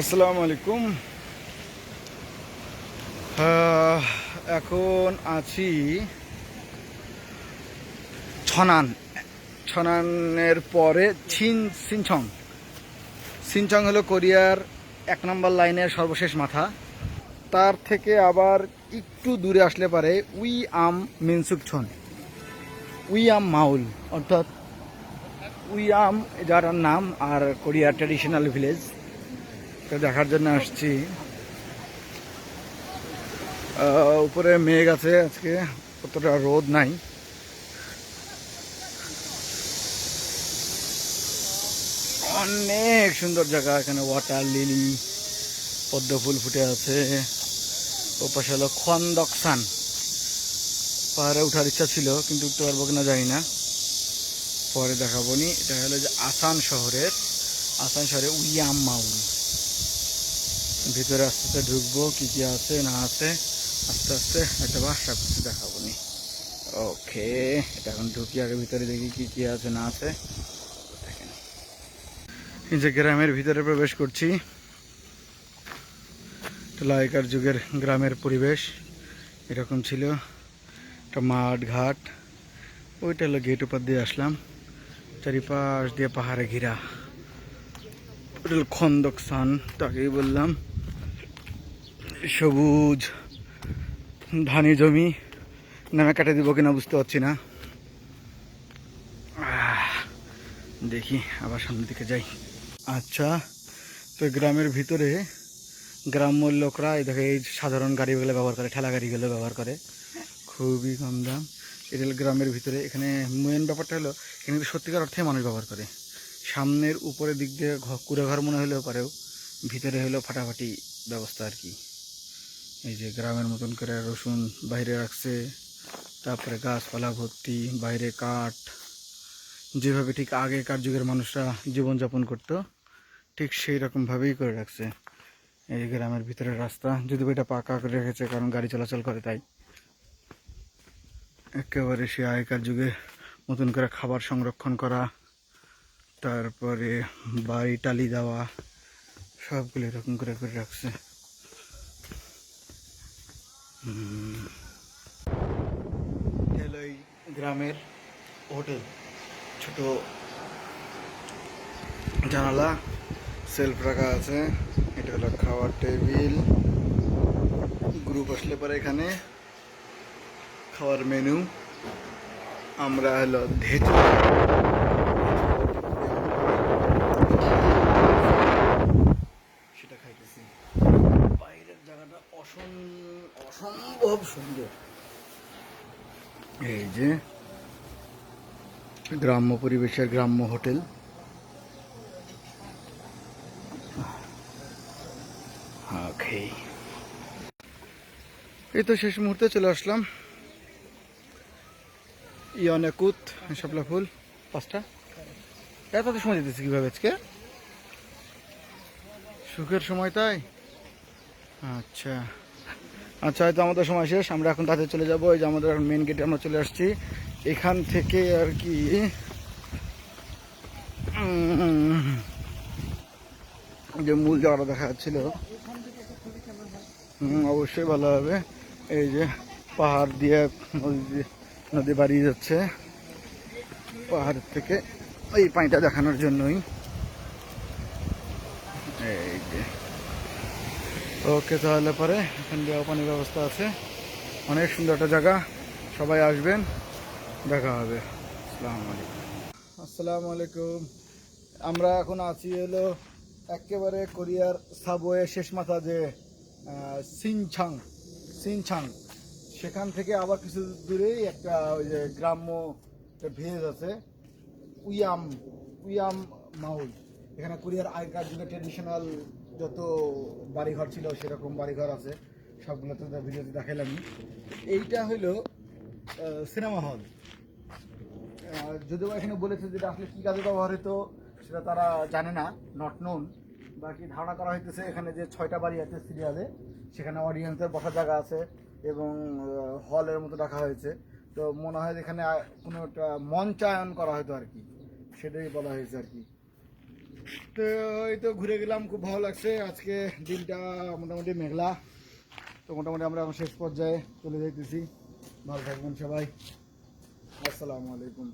আসসালামু আলাইকুম। এখন আছি ছনান, ছনানের পরে ছিন সিনছং সিনছং হলো কোরিয়ার এক নম্বর লাইনের সর্বশেষ মাথা। তার থেকে আবার একটু দূরে আসলে পারে উই আম মিনসুকছন উই আম মাউল, অর্থাৎ উই আম যার নাম আর কোরিয়ার ট্র্যাডিশনাল ভিলেজ তো দেখার জন্য আসছি। উপরে মেঘ আছে আজকে, অতটা রোদ নাই। অনেক সুন্দর জায়গা, এখানে ওয়াটার লিলি পদ্ম ফুল ফুটে আছে। ও পাশে হলো খন্দকসান পাহাড়ে ওঠার ইচ্ছা ছিল, কিন্তু উঠতে পারব কিনা জানি না। পরে দেখাবো নি। এটা হলো যে আসান শহরের, আসান শহরে উইয়াম মাউল ভিতরে আস্তে আস্তে ঢুকবো, কি কি আছে, না আছে, আস্তে আস্তে একটা বা সব কিছু দেখাবো নি। ওকে এটা এখন ঢুকি, আগে ভিতরে দেখি কি কি আছে, না আছে। যে গ্রামের ভিতরে প্রবেশ করছি। আগেকার যুগের গ্রামের পরিবেশ। এরকম ছিল। একটা মাঠ, ঘাট। ওইটা হলো গেট উপর দিয়ে আসলাম। চারিপাশ দিয়ে পাহাড়ে ঘেরা। খন্দক স্থান তাকেই বললাম। সবুজ ধানি জমি নামে কাটে দিব কিনা বুঝতে পারছি না। দেখি আবার সামনের দিকে যাই। আচ্ছা তো গ্রামের ভিতরে গ্রাম্য লোকরা, এই দেখে, এই সাধারণ গাড়িগুলো ব্যবহার করে, ঠেলা গাড়িগুলো ব্যবহার করে। খুবই কম দাম। এটা গ্রামের ভিতরে, এখানে মেন ব্যাপারটা হলো, এখানে কিন্তু সত্যিকার অর্থে মানুষ ব্যবহার করে। সামনের উপরের দিক দিয়ে কুড়ে ঘর মনে হলেও পারেও, ভিতরে হলো ফাটাফাটি ব্যবস্থা আর কি। এই যে গ্রামের মতন করে রসুন বাইরে রাখছে, তারপরে গাছপালা ভর্তি, বাইরে কাঠ। যেভাবে ঠিক আগেকার যুগের মানুষরা জীবনযাপন করতো, ঠিক সেই রকমভাবেই করে রাখছে। এই গ্রামের ভিতরের রাস্তা, যদি এটা পাকা করে রেখেছে, কারণ গাড়ি চলাচল করে তাই। একেবারে সে আগেকার যুগে নতুন করে খাবার সংরক্ষণ করা, তারপরে বাড়ি টালি দেওয়া, সবগুলো এরকম করে করে রাখছে। এই গ্রামের হোটেল ছোট জানালা সেলফ রাখা আছে, এটা হলো খাওয়ার টেবিল গ্রুপ আসলে পরে এখানে, খাওয়ার মেনু আমরা হলো ধেচু সেটা খাইতেছি বাইরের জায়গাটা অসম অসম্ভব সুন্দর। এই যে, গ্রাম্য পরিবেশের গ্রাম্য হোটেল। এই তো শেষ মুহূর্তে চলে আসলাম। ইয়নেকুত শাপলা ফুল, পাঁচটা। এত সময় দিতেছি কীভাবে আজকে? সুখের সময় তাই? আচ্ছা। আচ্ছা হয়তো আমাদের সময় শেষ। আমরা এখন তাতে চলে যাব। এই যে আমাদের মেন গেটে আমরা চলে আসছি। এখান থেকে আর কি? যে মূল জায়গাটা দেখা যাচ্ছিল। অবশ্যই ভালো হবে। এই যে পাহাড় দিয়ে নদী নদী বাড়িয়ে যাচ্ছে। পাহাড় থেকে এই পানিটা দেখানোর জন্যই। এই যে ওকে, তাহলে পরে এখান দিয়ে পানির ব্যবস্থা আছে। অনেক সুন্দর একটা জায়গা। সবাই আসবেন, দেখা হবে। আসসালামু আলাইকুম। আসসালামু আলাইকুম। আমরা এখন আছি হলো একেবারে কোরিয়ার সাবওয়ে শেষ মাথা যে সিনছাং সিনছাং। সেখান থেকে আবার কিছু দূরেই একটা ওই যে গ্রাম্য একটা ভিলেজ আছে, উইয়াম উইয়াম মাউল। এখানে কোরিয়ার আগেকার যুগে ট্রেডিশনাল যত বাড়িঘর ছিল সেরকম বাড়িঘর আছে, সবগুলো তো ভিডিওতে দেখালাম এইটা হলো সিনেমা হল। যদিও এখানে বলেছে যেটা আসলে কী কাজে ব্যবহার হতো সেটা তারা জানে না নট নোন বাকি ধারণা করা হইতেছে এখানে যে ছয়টা বাড়ি আছে সিরিয়ালে, সেখানে অডিয়েন্সের বসার জায়গা আছে এবং হলের মতো রাখা হয়েছে। তো মনে হয় এখানে কোনো একটা মঞ্চায়ন করা হয়তো আর কি, সেটাই বলা হয়েছে আর কি। তো এই তো ঘুরে গেলাম, খুব ভালো লাগছে। আজকে দিনটা মোটামুটি মেঘলা। তো মোটামুটি আমরা এখন শেষ পর্যায়ে চলে যাইতেছি। ভালো থাকবেন সবাই। আসসালামু আলাইকুম।